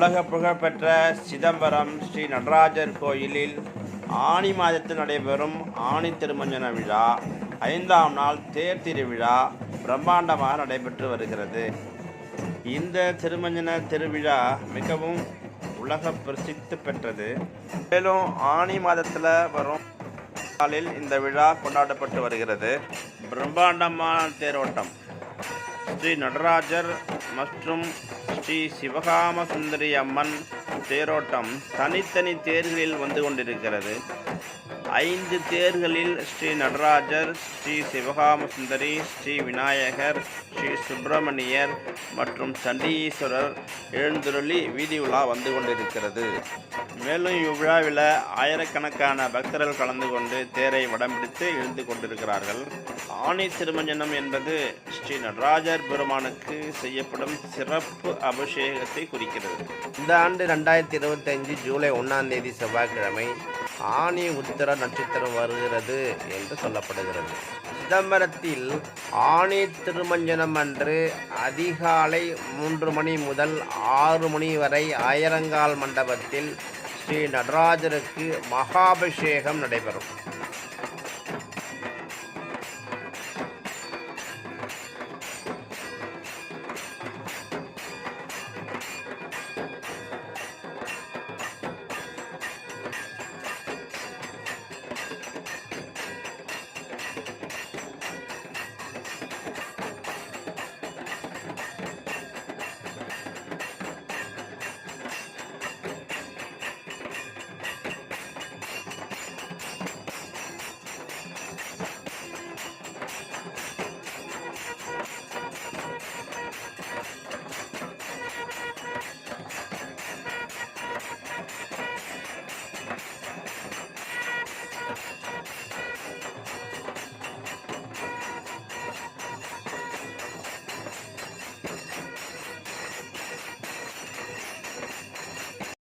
உலக புகழ்பெற்ற சிதம்பரம் ஸ்ரீ நடராஜர் கோயிலில் ஆனி மாதத்தில் நடைபெறும் ஆணி திருமஞ்சன விழா ஐந்தாம் நாள் தேர் திருவிழா பிரம்மாண்டமாக நடைபெற்று வருகிறது. இந்த திருமஞ்சன திருவிழா மிகவும் உலக பிரசித்தி பெற்றது. மேலும் ஆனி மாதத்தில் வரும் நாளில் இந்த விழா கொண்டாடப்பட்டு வருகிறது. பிரம்மாண்டமான தேரோட்டம். ஸ்ரீ நடராஜர் மற்றும் ஸ்ரீ சிவகாம சுந்தரி அம்மன் தேரோட்டம் தனித்தனி தேர்களில் வந்து கொண்டிருக்கிறது. ஐந்து தேர்களில் ஸ்ரீ நடராஜர் ஸ்ரீ சிவகாம சுந்தரி ஸ்ரீ விநாயகர் ஸ்ரீ சுப்பிரமணியர் மற்றும் சண்டீஸ்வரர் எழுந்துருளி வீதி உலா வந்து கொண்டிருக்கிறது. மேலும் இவ்விழாவில் ஆயிரக்கணக்கான பக்தர்கள் கலந்து கொண்டு தேரை வடம் பிடித்து இழுந்து கொண்டிருக்கிறார்கள். ஆணி திருமஞ்சனம் என்பது ஸ்ரீ நடராஜர் பெருமானுக்கு செய்யப்படும் சிறப்பு அபிஷேகத்தை குறிக்கிறது. இந்த ஆண்டு ரெண்டாயிரத்தி இருபத்தஞ்சு ஜூலை ஒன்றாம் தேதி செவ்வாய்க்கிழமை ஆணி உத்திர நட்சத்திரம் வருகிறது என்று சொல்லப்படுகிறது. சிதம்பரத்தில் ஆணி திருமஞ்சனம் அன்று அதிகாலை மூன்று மணி முதல் ஆறு மணி வரை ஆயிரங்கால் மண்டபத்தில் ஸ்ரீ நடராஜருக்கு மகாபிஷேகம் நடைபெறும்.